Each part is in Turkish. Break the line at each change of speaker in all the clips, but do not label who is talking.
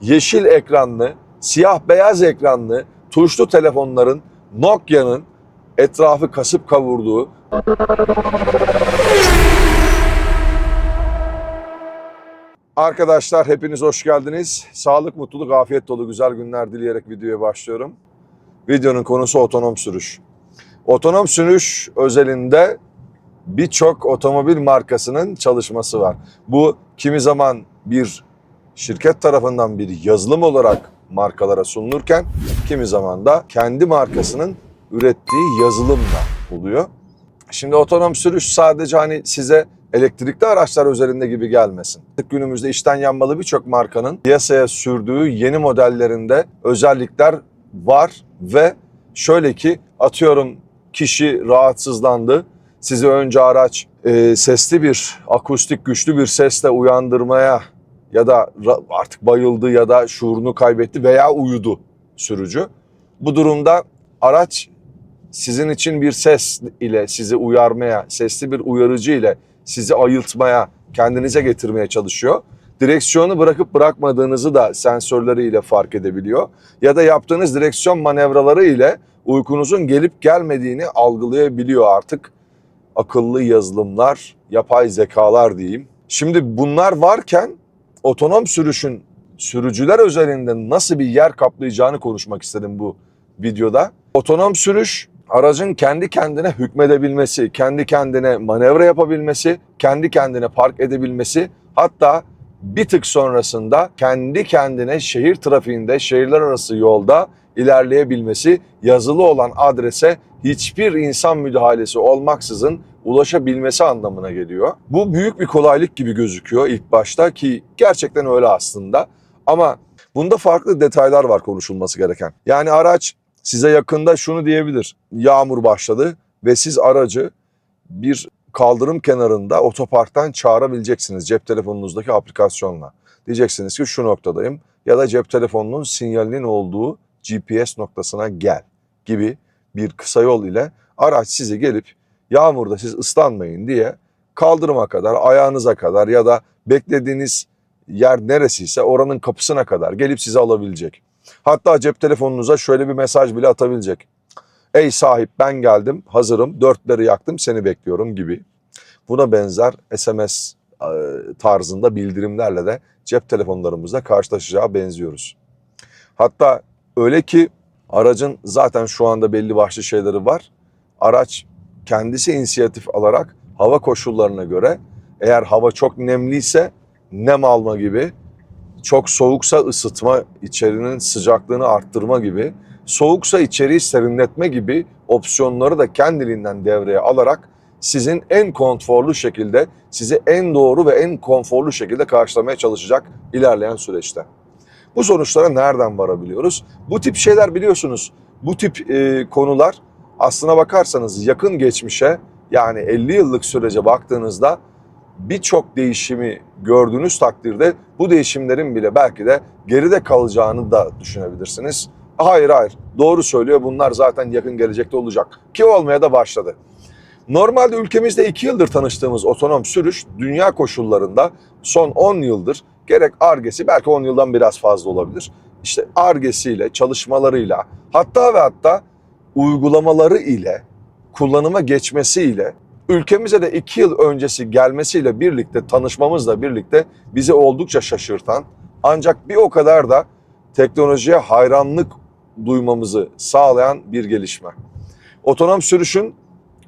yeşil ekranlı, siyah beyaz ekranlı tuşlu telefonların Nokia'nın etrafı kasıp kavurduğu Arkadaşlar hepiniz hoş geldiniz. Sağlık, mutluluk, afiyet dolu güzel günler dileyerek videoya başlıyorum. Videonun konusu otonom sürüş. Otonom sürüş özelinde birçok otomobil markasının çalışması var. Bu kimi zaman bir şirket tarafından bir yazılım olarak markalara sunulurken kimi zaman da kendi markasının ürettiği yazılımla oluyor. Şimdi otonom sürüş sadece hani size elektrikli araçlar üzerinde gibi gelmesin. Günümüzde içten yanmalı birçok markanın piyasaya sürdüğü yeni modellerinde özellikler var ve şöyle ki atıyorum kişi rahatsızlandı. Sizi önce araç e, sesli bir akustik güçlü bir sesle uyandırmaya ya da artık bayıldı ya da şuurunu kaybetti veya uyudu sürücü. Bu durumda araç sizin için bir ses ile sizi uyarmaya, sesli bir uyarıcı ile sizi ayıltmaya, kendinize getirmeye çalışıyor. Direksiyonu bırakıp bırakmadığınızı da sensörleriyle fark edebiliyor. Ya da yaptığınız direksiyon manevraları ile uykunuzun gelip gelmediğini algılayabiliyor artık. Akıllı yazılımlar, yapay zekalar diyeyim. Şimdi bunlar varken otonom sürüşün sürücüler özelinde nasıl bir yer kaplayacağını konuşmak istedim bu videoda. Otonom sürüş aracın kendi kendine hükmedebilmesi, kendi kendine manevra yapabilmesi, kendi kendine park edebilmesi, hatta bir tık sonrasında kendi kendine şehir trafiğinde, şehirler arası yolda ilerleyebilmesi, yazılı olan adrese hiçbir insan müdahalesi olmaksızın ulaşabilmesi anlamına geliyor. Bu büyük bir kolaylık gibi gözüküyor ilk başta ki gerçekten öyle aslında. Ama bunda farklı detaylar var konuşulması gereken. Yani araç size yakında şunu diyebilir. Yağmur başladı ve siz aracı bir kaldırım kenarında otoparktan çağırabileceksiniz cep telefonunuzdaki aplikasyonla. Diyeceksiniz ki şu noktadayım ya da cep telefonunun sinyalinin olduğu GPS noktasına gel gibi bir kısa yol ile araç sizi gelip yağmurda siz ıslanmayın diye kaldırıma kadar, ayağınıza kadar ya da beklediğiniz yer neresiyse oranın kapısına kadar gelip sizi alabilecek. Hatta cep telefonunuza şöyle bir mesaj bile atabilecek. Ey sahip ben geldim, hazırım, dörtleri yaktım, seni bekliyorum gibi. Buna benzer SMS e, tarzında bildirimlerle de cep telefonlarımızda karşılaşacağı benziyoruz. Hatta öyle ki aracın zaten şu anda belli başlı şeyleri var. Araç kendisi inisiyatif alarak hava koşullarına göre eğer hava çok nemliyse nem alma gibi, çok soğuksa ısıtma, içerinin sıcaklığını arttırma gibi, soğuksa içeriği serinletme gibi opsiyonları da kendiliğinden devreye alarak sizin en konforlu şekilde, sizi en doğru ve en konforlu şekilde karşılamaya çalışacak ilerleyen süreçte. Bu sonuçlara nereden varabiliyoruz? Bu tip şeyler biliyorsunuz, bu tip e, konular aslına bakarsanız yakın geçmişe yani 50 yıllık sürece baktığınızda birçok değişimi gördüğünüz takdirde bu değişimlerin bile belki de geride kalacağını da düşünebilirsiniz. Hayır hayır doğru söylüyor bunlar zaten yakın gelecekte olacak ki olmaya da başladı. Normalde ülkemizde 2 yıldır tanıştığımız otonom sürüş dünya koşullarında son 10 yıldır gerek argesi belki 10 yıldan biraz fazla olabilir. İşte argesiyle, çalışmalarıyla hatta ve hatta uygulamaları ile kullanıma geçmesiyle ülkemize de 2 yıl öncesi gelmesiyle birlikte tanışmamızla birlikte bizi oldukça şaşırtan ancak bir o kadar da teknolojiye hayranlık duymamızı sağlayan bir gelişme. Otonom sürüşün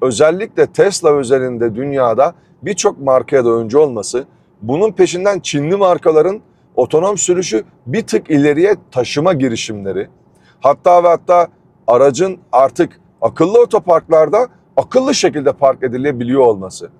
özellikle Tesla özelinde dünyada birçok markaya da önce olması, bunun peşinden Çinli markaların otonom sürüşü bir tık ileriye taşıma girişimleri, hatta ve hatta aracın artık akıllı otoparklarda akıllı şekilde park edilebiliyor olması.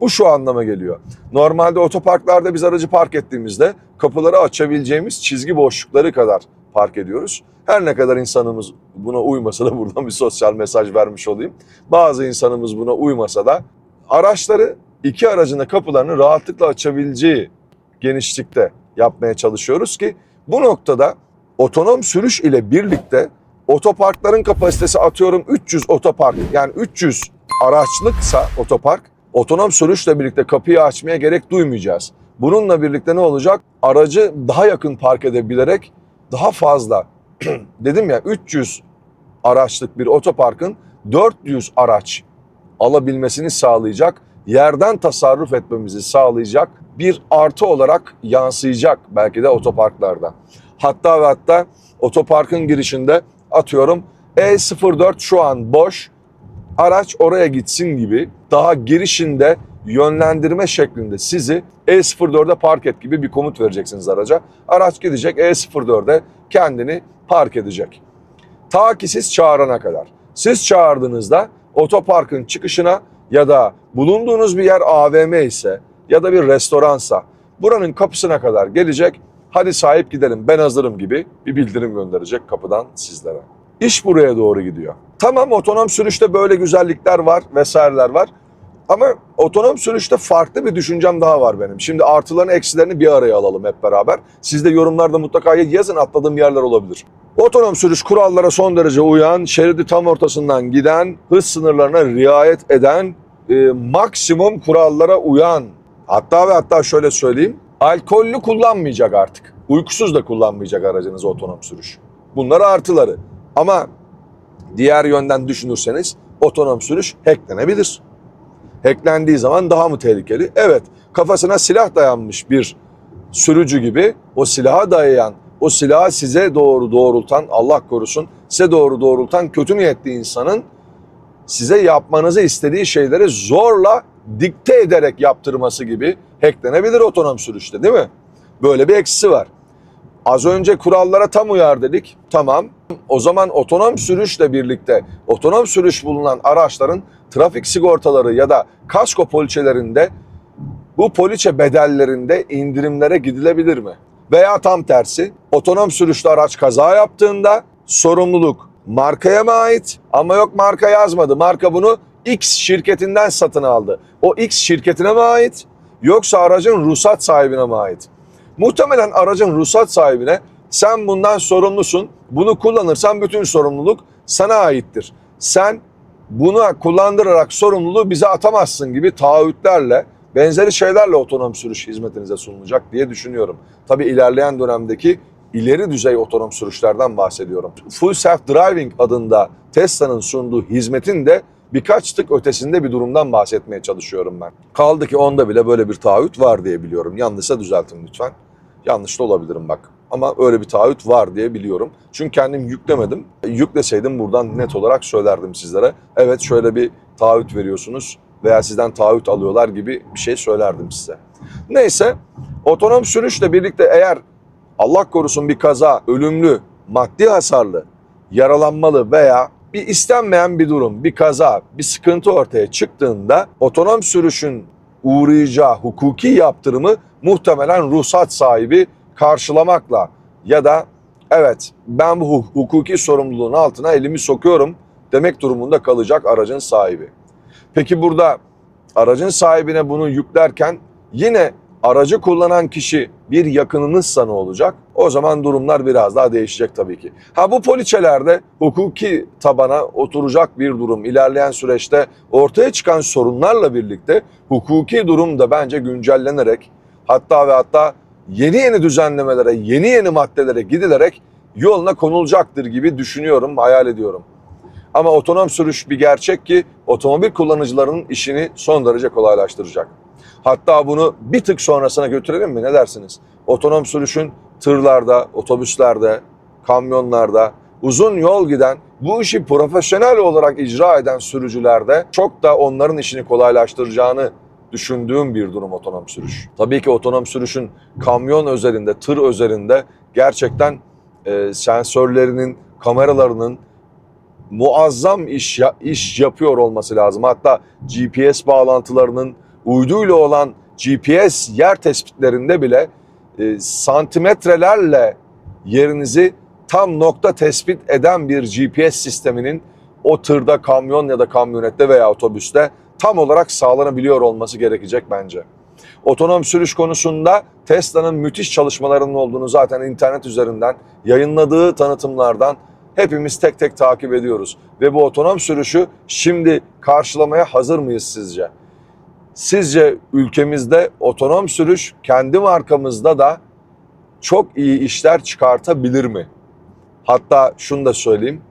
Bu şu anlama geliyor. Normalde otoparklarda biz aracı park ettiğimizde kapıları açabileceğimiz çizgi boşlukları kadar park ediyoruz. Her ne kadar insanımız buna uymasa da buradan bir sosyal mesaj vermiş olayım. Bazı insanımız buna uymasa da araçları iki aracın da kapılarını rahatlıkla açabileceği genişlikte yapmaya çalışıyoruz ki bu noktada otonom sürüş ile birlikte otoparkların kapasitesi atıyorum 300 otopark yani 300 araçlıksa otopark otonom sürüşle birlikte kapıyı açmaya gerek duymayacağız. Bununla birlikte ne olacak? Aracı daha yakın park edebilerek daha fazla dedim ya 300 araçlık bir otoparkın 400 araç alabilmesini sağlayacak, yerden tasarruf etmemizi sağlayacak bir artı olarak yansıyacak belki de otoparklarda. Hatta ve hatta otoparkın girişinde atıyorum E04 şu an boş, araç oraya gitsin gibi daha girişinde yönlendirme şeklinde sizi E04'e park et gibi bir komut vereceksiniz araca. Araç gidecek E04'e kendini park edecek. Ta ki siz çağırana kadar. Siz çağırdığınızda otoparkın çıkışına ya da bulunduğunuz bir yer AVM ise ya da bir restoransa buranın kapısına kadar gelecek. Hadi sahip gidelim ben hazırım gibi bir bildirim gönderecek kapıdan sizlere. İş buraya doğru gidiyor. Tamam otonom sürüşte böyle güzellikler var vesaireler var. Ama otonom sürüşte farklı bir düşüncem daha var benim. Şimdi artılarını eksilerini bir araya alalım hep beraber. Siz de yorumlarda mutlaka yazın atladığım yerler olabilir. Otonom sürüş kurallara son derece uyan, şeridi tam ortasından giden, hız sınırlarına riayet eden, e, maksimum kurallara uyan. Hatta ve hatta şöyle söyleyeyim, alkollü kullanmayacak artık. Uykusuz da kullanmayacak aracınız otonom sürüş. Bunlar artıları. Ama diğer yönden düşünürseniz otonom sürüş hacklenebilir. Hacklendiği zaman daha mı tehlikeli? Evet, kafasına silah dayanmış bir sürücü gibi o silaha dayayan, o silahı size doğru doğrultan, Allah korusun, size doğru doğrultan kötü niyetli insanın size yapmanızı istediği şeyleri zorla dikte ederek yaptırması gibi hacklenebilir otonom sürüşte değil mi? Böyle bir eksisi var. Az önce kurallara tam uyar dedik. Tamam. O zaman otonom sürüşle birlikte otonom sürüş bulunan araçların trafik sigortaları ya da kasko poliçelerinde bu poliçe bedellerinde indirimlere gidilebilir mi? Veya tam tersi otonom sürüşlü araç kaza yaptığında sorumluluk markaya mı ait ama yok marka yazmadı. Marka bunu X şirketinden satın aldı. O X şirketine mi ait yoksa aracın ruhsat sahibine mi ait? Muhtemelen aracın ruhsat sahibine sen bundan sorumlusun. Bunu kullanırsan bütün sorumluluk sana aittir. Sen bunu kullandırarak sorumluluğu bize atamazsın gibi taahhütlerle benzeri şeylerle otonom sürüş hizmetinize sunulacak diye düşünüyorum. Tabi ilerleyen dönemdeki ileri düzey otonom sürüşlerden bahsediyorum. Full Self Driving adında Tesla'nın sunduğu hizmetin de birkaç tık ötesinde bir durumdan bahsetmeye çalışıyorum ben. Kaldı ki onda bile böyle bir taahhüt var diye biliyorum. Yanlışsa düzeltin lütfen. Yanlış da olabilirim bak. Ama öyle bir taahhüt var diye biliyorum. Çünkü kendim yüklemedim. Yükleseydim buradan net olarak söylerdim sizlere. Evet şöyle bir taahhüt veriyorsunuz veya sizden taahhüt alıyorlar gibi bir şey söylerdim size. Neyse otonom sürüşle birlikte eğer Allah korusun bir kaza, ölümlü, maddi hasarlı, yaralanmalı veya bir istenmeyen bir durum, bir kaza, bir sıkıntı ortaya çıktığında otonom sürüşün uğrayacağı hukuki yaptırımı muhtemelen ruhsat sahibi karşılamakla ya da evet ben bu hukuki sorumluluğun altına elimi sokuyorum demek durumunda kalacak aracın sahibi. Peki burada aracın sahibine bunu yüklerken yine aracı kullanan kişi bir yakınınızsa ne olacak? O zaman durumlar biraz daha değişecek tabii ki. Ha bu poliçelerde hukuki tabana oturacak bir durum. İlerleyen süreçte ortaya çıkan sorunlarla birlikte hukuki durum da bence güncellenerek hatta ve hatta yeni yeni düzenlemelere, yeni yeni maddelere gidilerek yoluna konulacaktır gibi düşünüyorum, hayal ediyorum. Ama otonom sürüş bir gerçek ki otomobil kullanıcılarının işini son derece kolaylaştıracak. Hatta bunu bir tık sonrasına götürelim mi ne dersiniz? Otonom sürüşün tırlarda, otobüslerde, kamyonlarda uzun yol giden bu işi profesyonel olarak icra eden sürücülerde çok da onların işini kolaylaştıracağını düşündüğüm bir durum otonom sürüş. Tabii ki otonom sürüşün kamyon özelinde, tır özelinde gerçekten e, sensörlerinin, kameralarının muazzam iş iş yapıyor olması lazım. Hatta GPS bağlantılarının uyduyla olan GPS yer tespitlerinde bile e, santimetrelerle yerinizi tam nokta tespit eden bir GPS sisteminin o tırda, kamyon ya da kamyonette veya otobüste tam olarak sağlanabiliyor olması gerekecek bence. Otonom sürüş konusunda Tesla'nın müthiş çalışmalarının olduğunu zaten internet üzerinden yayınladığı tanıtımlardan hepimiz tek tek takip ediyoruz. Ve bu otonom sürüşü şimdi karşılamaya hazır mıyız sizce? Sizce ülkemizde otonom sürüş kendi markamızda da çok iyi işler çıkartabilir mi? Hatta şunu da söyleyeyim.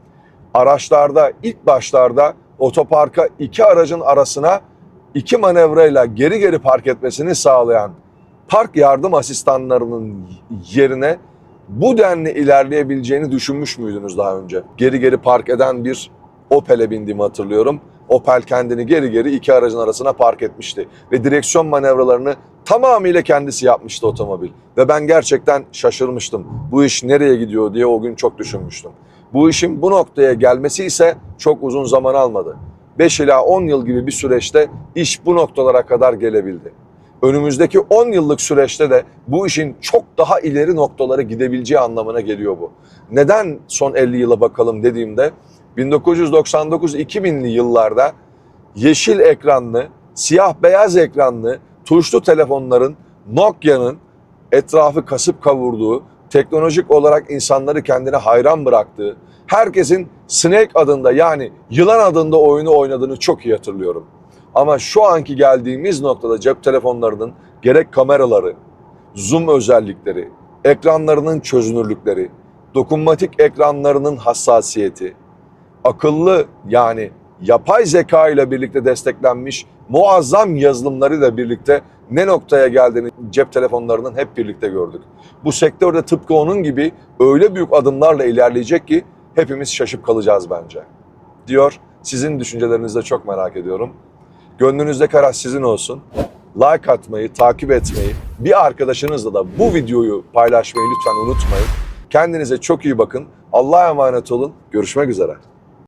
Araçlarda ilk başlarda otoparka iki aracın arasına iki manevrayla geri geri park etmesini sağlayan park yardım asistanlarının yerine bu denli ilerleyebileceğini düşünmüş müydünüz daha önce? Geri geri park eden bir Opel'e bindiğimi hatırlıyorum. Opel kendini geri geri iki aracın arasına park etmişti. Ve direksiyon manevralarını tamamıyla kendisi yapmıştı otomobil. Ve ben gerçekten şaşırmıştım. Bu iş nereye gidiyor diye o gün çok düşünmüştüm. Bu işin bu noktaya gelmesi ise çok uzun zaman almadı. 5 ila 10 yıl gibi bir süreçte iş bu noktalara kadar gelebildi. Önümüzdeki 10 yıllık süreçte de bu işin çok daha ileri noktalara gidebileceği anlamına geliyor bu. Neden son 50 yıla bakalım dediğimde 1999-2000'li yıllarda yeşil ekranlı, siyah beyaz ekranlı, tuşlu telefonların Nokia'nın etrafı kasıp kavurduğu, teknolojik olarak insanları kendine hayran bıraktığı, herkesin Snake adında yani yılan adında oyunu oynadığını çok iyi hatırlıyorum. Ama şu anki geldiğimiz noktada cep telefonlarının gerek kameraları, zoom özellikleri, ekranlarının çözünürlükleri, dokunmatik ekranlarının hassasiyeti, akıllı yani yapay zeka ile birlikte desteklenmiş muazzam yazılımlarıyla birlikte ne noktaya geldiğini cep telefonlarının hep birlikte gördük. Bu sektörde tıpkı onun gibi öyle büyük adımlarla ilerleyecek ki hepimiz şaşıp kalacağız bence. Diyor. Sizin düşüncelerinizi de çok merak ediyorum. Gönlünüzde karar sizin olsun. Like atmayı, takip etmeyi, bir arkadaşınızla da bu videoyu paylaşmayı lütfen unutmayın. Kendinize çok iyi bakın. Allah'a emanet olun. Görüşmek üzere.